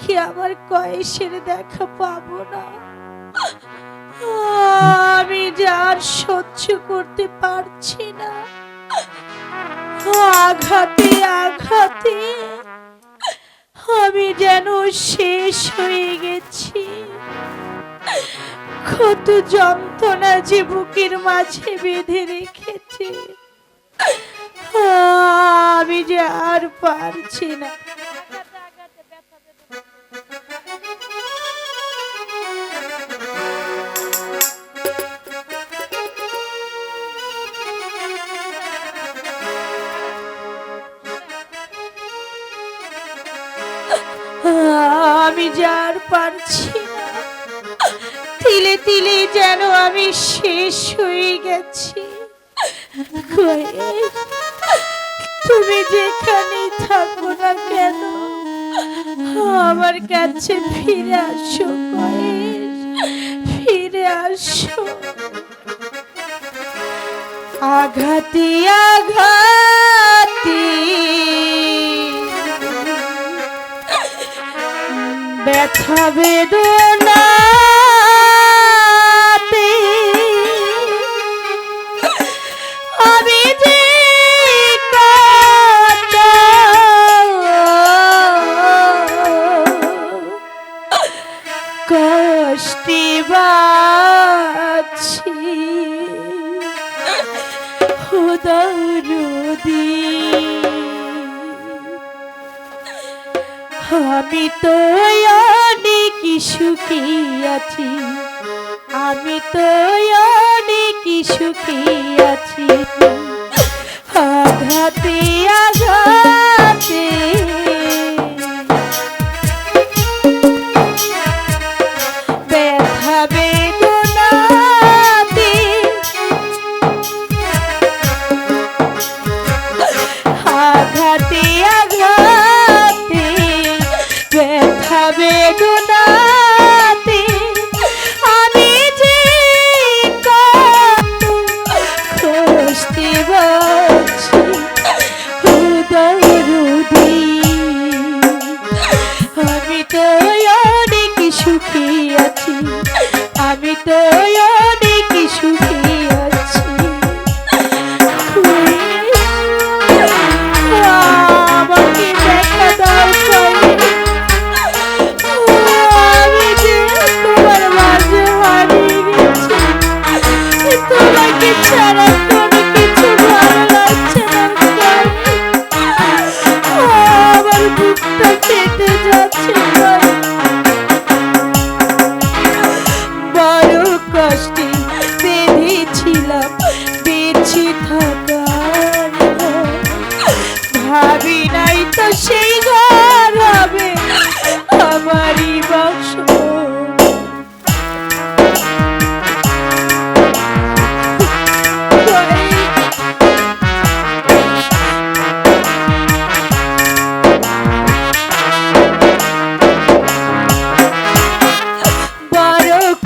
কি আমার কয়েসের দেখা পাবো না। আমি যে আর সহ্য করতে পারছি না। আঘাতে আঘাতে আমি যেন শেষ হয়ে গেছি। কত যন্ত্রণা যে বুকের মাঝে বেঁধে রেখেছে, আমি যে আর পারছি না। আমি যে পারছি তিলে তিলে যেন আমি শেষ হয়ে গেছি। তুমি যেখানে থাকো না কেন, আমার কাছে ফিরে আসো ফিরে আসো। আঘাতে আঘাতে ব্যথা বেদনাতে আমি তো অনেক সুখী আছি। আমি তো অনেক সুখী আছি। আঘাতে ব্যথা বেদনাতে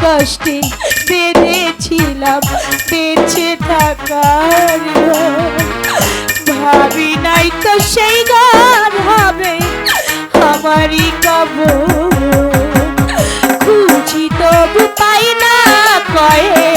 কষ্টে বেঁধেছিলাম। বেঁচে থাকার ভাবি নাই তো সেই গান হবে আমারই কবর। যায়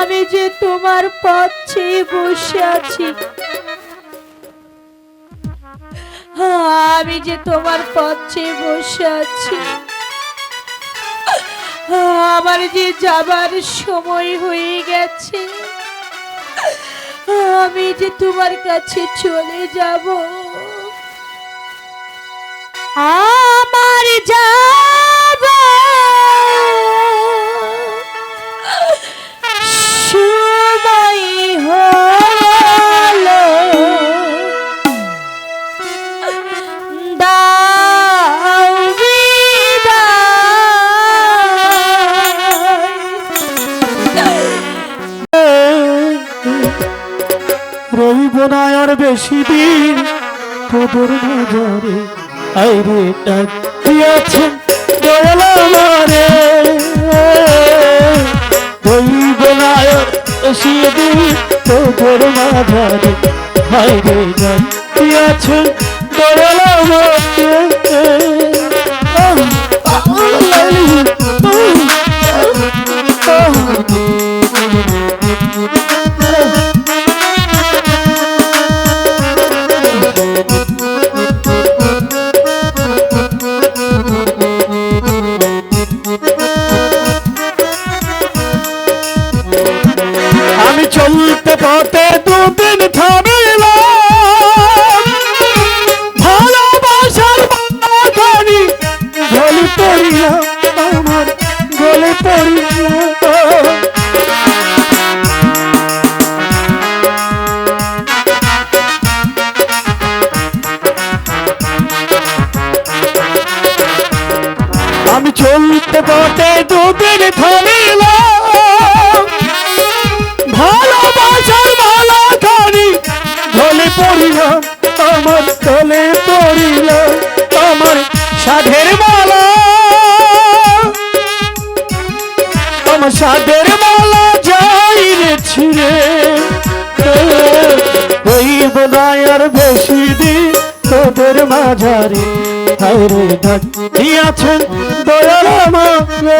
আমি যে তোমার পথ বসে আছি। আমি যে তোমার পথ বসে আছি। আমার যে যাবার সময় হয়ে গেছে। আমি যে তোমার কাছে চলে যাব। আমার যাব রইব না আর বেশি দিন। তোদের নজরে আইরে ডাক দিয়েছেন দয়াল আমারে। রইব না আর বেশি দিন তোদের মাঝারে আইরে ডাক দিয়েছেন দয়াল আমি চলতে পথে দুদিন থামিলাম। ভালোবাসার বাগানি গলে পড়িলাম আমার গলে পড়িলাম আমি চলতে পথে দুদিন থামিলাম। আমার তলে পড়িলাম আমার সাধের মালা আমার সাধের মালা যাই রে ছিঁড়ে। রইব না আর বেশি দিন তোদের মাঝারে হায়রে ডাক দিয়াছেন দয়াল আমাকে।